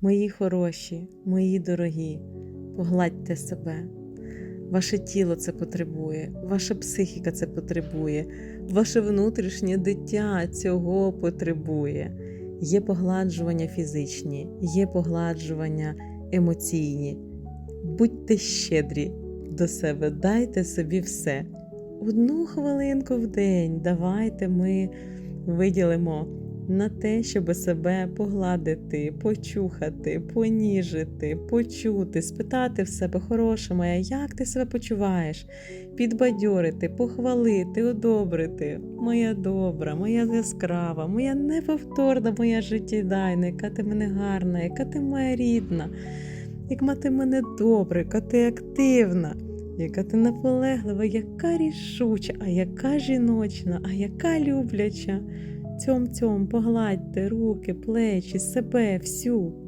Мої хороші, мої дорогі, погладьте себе. Ваше тіло це потребує, ваша психіка це потребує, ваше внутрішнє дитя цього потребує. Є погладжування фізичні, є погладжування емоційні. Будьте щедрі до себе, дайте собі все. Одну хвилинку в день давайте ми виділимо на те, щоб себе погладити, почухати, поніжити, почути, спитати в себе, хороша моя, як ти себе почуваєш, підбадьорити, похвалити, одобрити. Моя добра, моя яскрава, моя неповторна, моя життєдайна, яка ти мене гарна, яка ти моя рідна, яка ти мене добра, яка ти активна. Яка ти наполеглива, яка рішуча, а яка жіночна, а яка любляча. Цьом цьом погладьте руки, плечі, себе, всю.